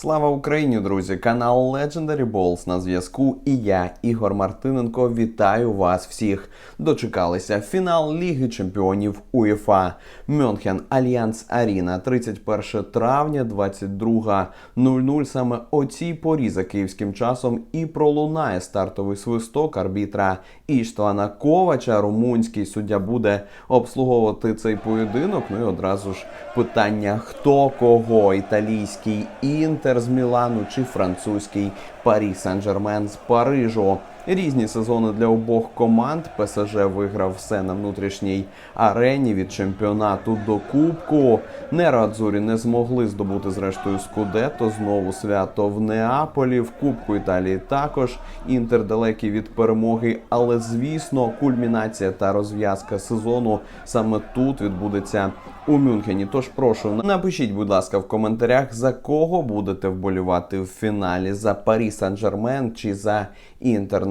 Слава Україні, друзі! Канал Legendary Balls на зв'язку. І я, Ігор Мартиненко, вітаю вас всіх. Дочекалися фінал Ліги Чемпіонів УЄФА Мюнхен Альянс Аріна 31 травня 22.00. Саме о цій порі за київським часом і пролунає стартовий свисток арбітра Іштвана Ковача. Румунський суддя буде обслуговувати цей поєдинок. Ну і одразу ж питання: хто кого? Італійський інтер з Мілану чи французький Парі Сен-Жермен з Парижу. Різні сезони для обох команд. ПСЖ виграв все на внутрішній арені від чемпіонату до кубку. Нерадзурі не змогли здобути зрештою Скудето. Знову свято в Неаполі. В Кубку Італії також інтер далекий від перемоги. Але звісно, кульмінація та розв'язка сезону саме тут відбудеться у Мюнхені. Тож прошу напишіть, будь ласка, в коментарях за кого будете вболівати в фіналі за Парі Сан-Жермен чи за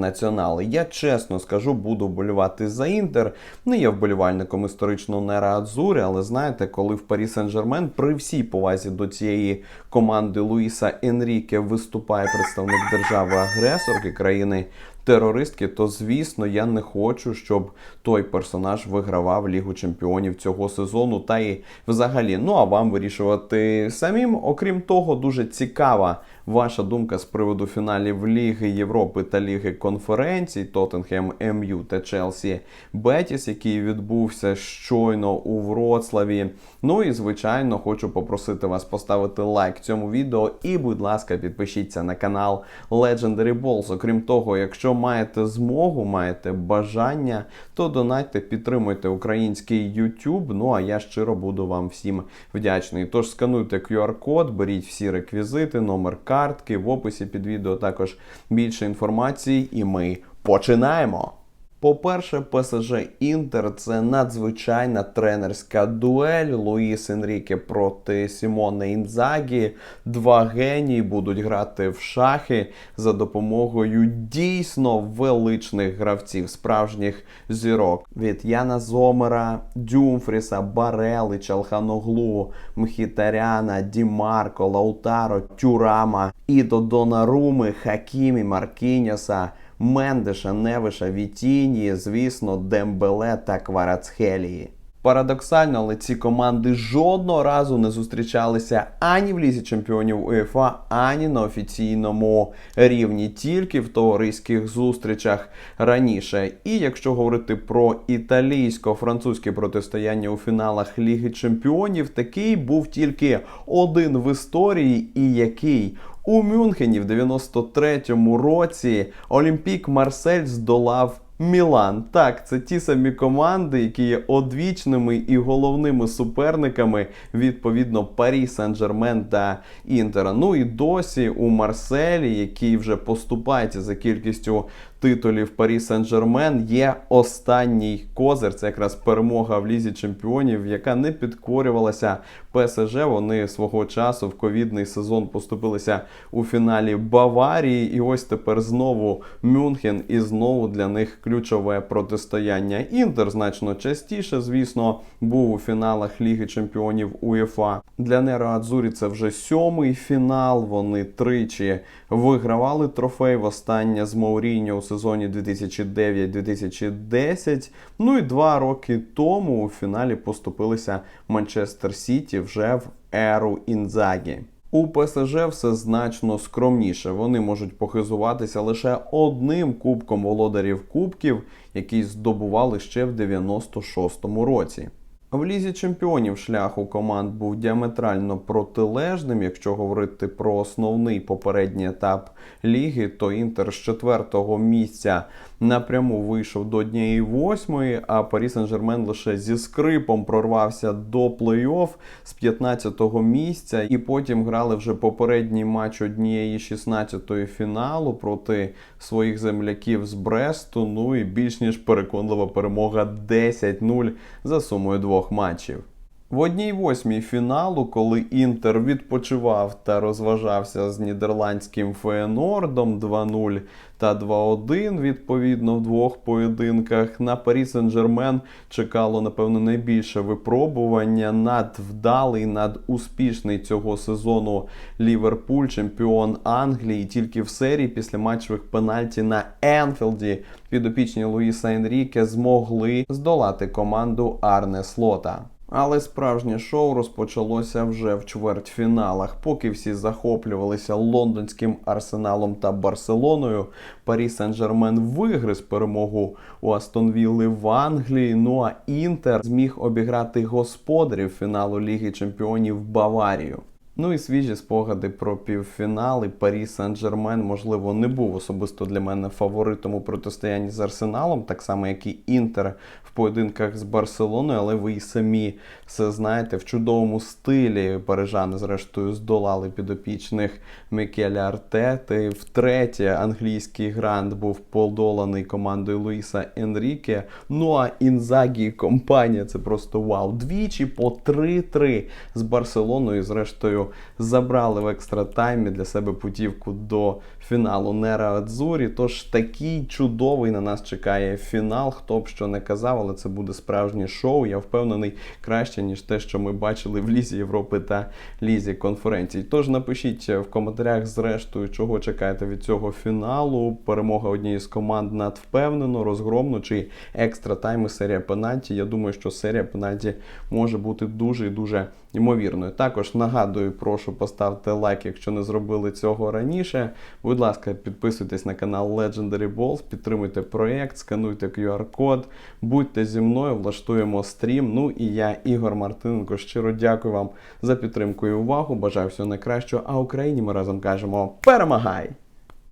інтернаціонали. Я чесно скажу, буду вболівати за інтер. Не є вболівальником історично Нера Адзурі, але знаєте, коли в Парі Сен-Жермен при всій повазі до цієї команди Луїса Енріке виступає представник держави-агресорки країни. Терористки, то звісно, я не хочу, щоб той персонаж вигравав Лігу чемпіонів цього сезону. Та і взагалі, ну а вам вирішувати самим. Окрім того, дуже цікава ваша думка з приводу фіналів Ліги Європи та Ліги конференцій Тоттенхем МЮ та Челсі Бетіс, який відбувся щойно у Вроцлаві. Ну і звичайно, хочу попросити вас поставити лайк цьому відео і, будь ласка, підпишіться на канал Legendary Balls. Окрім того, якщо маєте змогу, маєте бажання, то донайте, підтримуйте український YouTube. Ну а я щиро буду вам всім вдячний. Тож скануйте QR-код, беріть всі реквізити, номер картки. В описі під відео також більше інформації, і ми починаємо. По-перше, ПСЖ Інтер це надзвичайна тренерська дуель. Луїс Енріке проти Сімоне Інзагі. Два генії будуть грати в шахи за допомогою дійсно величних гравців, справжніх зірок. Від Яна Зомера, Дюмфріса, Барели, Чалханоглу, Мхітаряна, Дімарко, Лаутаро, Тюрама, Ідо Донаруми, Хакімі, Маркіньоса. Мендеша, Невиша, Вітіні, звісно, Дембеле та Кварацхелії. Парадоксально, але ці команди жодного разу не зустрічалися ані в лізі чемпіонів УЄФА, ані на офіційному рівні, тільки в товариських зустрічах раніше. І якщо говорити про італійсько-французьке протистояння у фіналах Ліги Чемпіонів, такий був тільки один в історії, і який у Мюнхені в 93-му році Олімпік Марсель здолав Мілан. Так, це ті самі команди, які є одвічними і головними суперниками відповідно Парі Сен-Жермен та Інтера. Ну і досі у Марселі, який вже поступається за кількістю титулів Парі Сен-Жермен, є останній козир. Це якраз перемога в лізі чемпіонів, яка не підкорювалася ПСЖ. Вони свого часу в ковідний сезон поступилися у фіналі Баварії. І ось тепер знову Мюнхен, і знову для них ключове протистояння. Інтер значно частіше, звісно, був у фіналах Ліги Чемпіонів УЄФА. Для Неро Адзурі це вже сьомий фінал. Вони тричі вигравали трофей востаннє з Мауріньо у сезоні 2009-2010. Ну і два роки тому у фіналі поступилися Манчестер Сіті вже в еру Інзагі. У ПСЖ все значно скромніше. Вони можуть похизуватися лише одним кубком володарів кубків, який здобували ще в 96-му році. В лізі чемпіонів шлях у команд був діаметрально протилежним. Якщо говорити про основний попередній етап ліги, то інтер з четвертого місця напряму вийшов до однієї восьмої, а Парі Сен-Жермен лише зі скрипом прорвався до плей-офф з 15-го місця, і потім грали вже попередній матч однієї 16-ї фіналу проти своїх земляків з Бресту. Ну і більш ніж переконлива перемога 10-0 за сумою двох матчів. В одній восьмій фіналу, коли Інтер відпочивав та розважався з нідерландським Феєнордом 2-0 та 2-1, відповідно, в двох поєдинках, на Парі Сен-Жермен чекало, напевно, найбільше випробування. Надвдалий, надуспішний цього сезону Ліверпуль, чемпіон Англії. Тільки в серії після матчових пенальті на Енфілді підопічні Луїса Енріке змогли здолати команду Арне Слота. Але справжнє шоу розпочалося вже в чвертьфіналах. Поки всі захоплювалися лондонським арсеналом та Барселоною. Парі Сен-Жермен вигриз перемогу у Астонвілли в Англії. Ну а Інтер зміг обіграти господарів фіналу Ліги Чемпіонів Баварію. Ну і свіжі спогади про півфінали. Парі Сен-Жермен, можливо, не був особисто для мене фаворитом у протистоянні з Арсеналом, так само як і Інтер в поєдинках з Барселоною, але ви і самі все знаєте в чудовому стилі. Парижани, зрештою, здолали підопічних Мікеля Артети. Втретє, англійський грант був подоланий командою Луїса Енріке. Ну а Інзагі компанія це просто вау. Двічі по 3-3 з Барселоною. Зрештою, забрали в екстра таймі для себе путівку до фіналу Нера Адзурі. Тож такий чудовий на нас чекає фінал. Хто б що не казав, але це буде справжнє шоу. Я впевнений краще, ніж те, що ми бачили в Лізі Європи та Лізі конференцій. Тож напишіть в коментарях, зрештою, чого чекаєте від цього фіналу. Перемога однієї з команд надвпевнено, розгромно чи екстра тайми, серія пенальті. Я думаю, що серія пенальті може бути дуже і дуже ймовірною. Також нагадую, прошу поставте лайк, якщо не зробили цього раніше. Будь ласка, підписуйтесь на канал Legendary Balls, підтримуйте проєкт, скануйте QR-код, будьте зі мною, влаштуємо стрім. Ну і я, Ігор Мартиненко, щиро дякую вам за підтримку і увагу. Бажаю всього найкращого. А Україні ми разом кажемо перемагай!